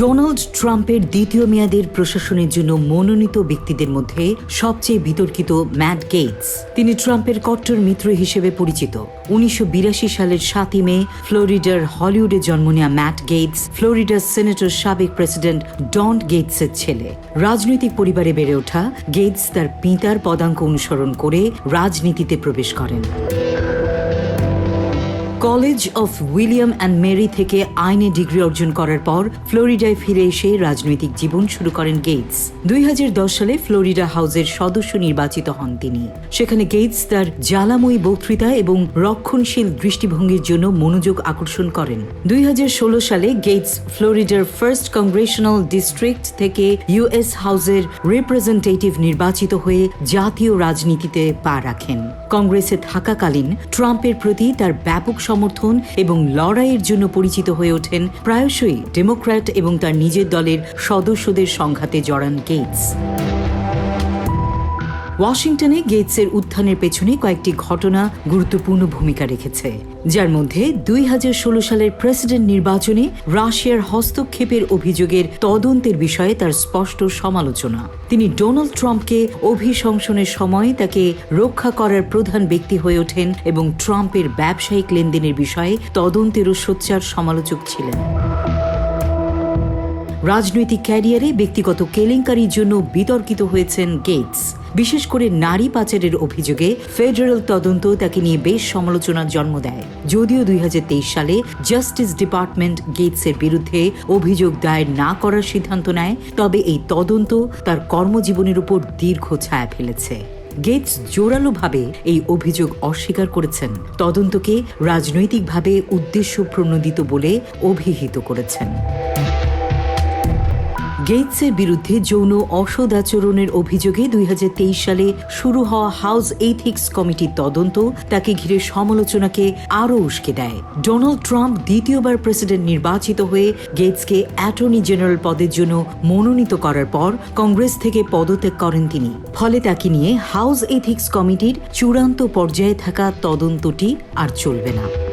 Donald ট্রাম্পের দ্বিতীয় মেয়াদের প্রশাসনের জন্য মনোনীত ব্যক্তিদের মধ্যে সবচেয়ে বিতর্কিত ম্যাট গেটস তিনি ট্রাম্পের কট্টর মিত্র হিসেবে পরিচিত। উনিশশো বিরাশি সালের সাতই মে ফ্লোরিডার হলিউডে জন্ম নেওয়া ম্যাট গেটস ফ্লোরিডার সেনেটর সাবেক প্রেসিডেন্ট ডন গেটসের ছেলে। রাজনৈতিক পরিবারে বেড়ে ওঠা গেটস তার পিতার পদাঙ্ক অনুসরণ করে রাজনীতিতে প্রবেশ করেন। College of William and Mary থেকে আইনে ডিগ্রি অর্জন করার পর ফ্লোরিডায় ফিরে এসে রাজনৈতিক জীবন শুরু করেন গেটস দুই হাজার দশ সালে ফ্লোরিডা হাউসের সদস্য নির্বাচিত হন তিনি। সেখানে গেটস তার জ্বালাময়ী বক্তৃতা এবং রক্ষণশীল দৃষ্টিভঙ্গির জন্য মনোযোগ আকর্ষণ করেন। দুই হাজার ষোলো সালে গেটস ফ্লোরিডার ফার্স্ট কংগ্রেশনাল ডিস্ট্রিক্ট থেকে ইউএস হাউসের রিপ্রেজেন্টেটিভ নির্বাচিত হয়ে জাতীয় রাজনীতিতে পা রাখেন। কংগ্রেসে থাকাকালীন ট্রাম্পের প্রতি তার ব্যাপক সমর্থন এবং লড়াইয়ের জন্য পরিচিত হয়ে ওঠেন প্রায়শই ডেমোক্র্যাট এবং তার নিজের দলের সদস্যদের সংঘাতে জড়ান গেটস ওয়াশিংটনে গেটসের উত্থানের পেছনে কয়েকটি ঘটনা গুরুত্বপূর্ণ ভূমিকা রেখেছে, যার মধ্যে দুই হাজার ষোলো সালের প্রেসিডেন্ট নির্বাচনে রাশিয়ার হস্তক্ষেপের অভিযোগের তদন্তের বিষয়ে তার স্পষ্ট সমালোচনা। তিনি ডোনাল্ড ট্রাম্পকে অভিশংসনের সময় তাকে রক্ষা করার প্রধান ব্যক্তি হয়ে ওঠেন এবং ট্রাম্পের ব্যবসায়িক লেনদেনের বিষয়ে তদন্তেরও সোচ্চার সমালোচক ছিলেন। রাজনৈতিক ক্যারিয়ারে ব্যক্তিগত কেলেঙ্কারির জন্য বিতর্কিত হয়েছেন গেটস। বিশেষ করে নারী পাচারের অভিযোগে ফেডারেল তদন্ত তাকে নিয়ে বেশ সমালোচনার জন্ম দেয়। যদিও দুই হাজার তেইশ সালে জাস্টিস ডিপার্টমেন্ট গেটসের বিরুদ্ধে অভিযোগ দায়ের না করার সিদ্ধান্ত নেয়, তবে এই তদন্ত তার কর্মজীবনের উপর দীর্ঘ ছায়া ফেলেছে। গেটস জোরালোভাবে এই অভিযোগ অস্বীকার করেছেন। তদন্তকে রাজনৈতিকভাবে উদ্দেশ্য প্রণোদিত বলে অভিহিত করেছেন। গেটসের বিরুদ্ধে যৌন অসদাচরণের অভিযোগে দুই হাজার তেইশ সালে শুরু হওয়া হাউস এথিক্স কমিটির তদন্ত তাকে ঘিরে সমালোচনাকে আরও উস্কে দেয়। ডোনাল্ড ট্রাম্প দ্বিতীয়বার প্রেসিডেন্ট নির্বাচিত হয়ে গেটসকে অ্যাটর্নি জেনারেল পদের জন্য মনোনীত করার পর কংগ্রেস থেকে পদত্যাগ করেন তিনি। ফলে তাকে নিয়ে হাউস এথিক্স কমিটির চূড়ান্ত পর্যায়ে থাকা তদন্তটি আর চলবে না।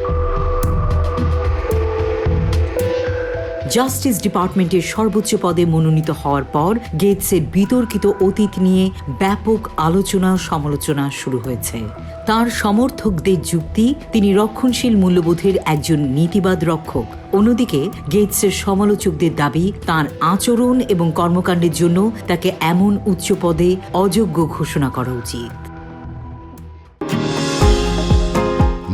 জাস্টিস ডিপার্টমেন্টের সর্বোচ্চ পদে মনোনীত হওয়ার পর গেটসের বিতর্কিত অতীত নিয়ে ব্যাপক আলোচনা সমালোচনা শুরু হয়েছে। তার সমর্থকদের যুক্তি, তিনি রক্ষণশীল মূল্যবোধের একজন নীতিবাদ রক্ষক। অন্যদিকে, গেটসের সমালোচকদের দাবি, তার আচরণ এবং কর্মকাণ্ডের জন্য তাকে এমন উচ্চ পদে অযোগ্য ঘোষণা করা উচিত।